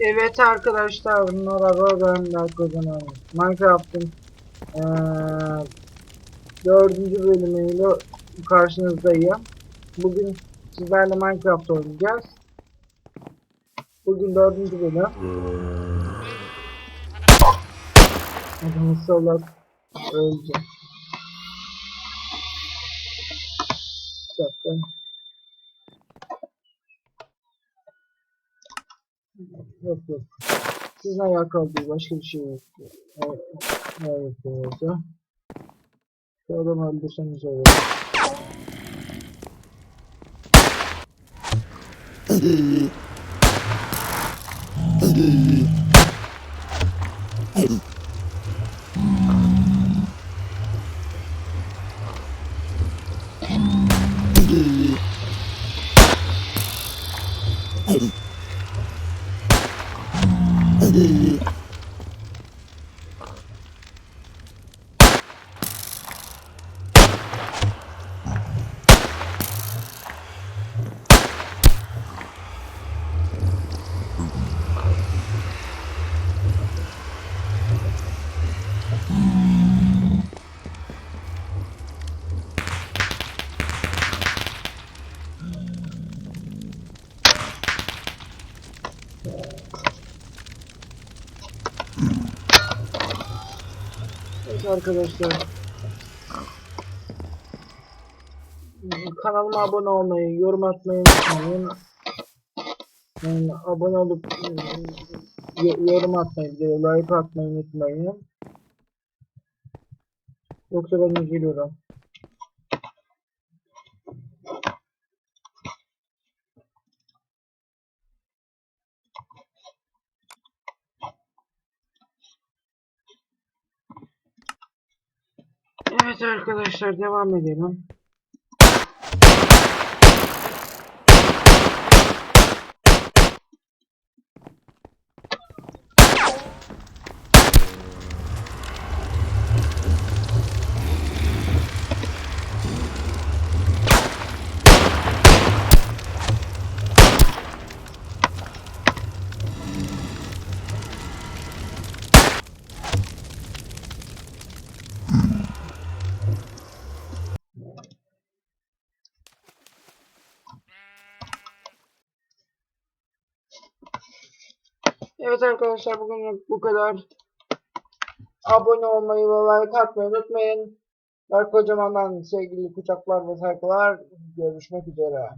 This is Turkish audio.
Evet arkadaşlar ben Berk Kocaman. Minecraft'ın eee dördüncü bölümüyle karşınızdayım. Bugün sizlerle Minecraft oynayacağız. Bugün dördüncü bölüm. Adamı salak öldü. Bir dakika. Yok yok. Sizle alakalı değil. Başka bir şey yok. Evet, evet. Şu adamı öldürseniz olur. え? Evet arkadaşlar. Kanalıma abone olmayı, yorum atmayı unutmayın. Yani abone olup yorum atmayı, like atmayı unutmayın. Yoksa ben üzülüyorum. Evet arkadaşlar devam edelim. Evet arkadaşlar bugün bu kadar. Abone olmayı ve like atmayı unutmayın. Berk Kocaman'dan sevgili kucaklar ve saygılar. Görüşmek üzere.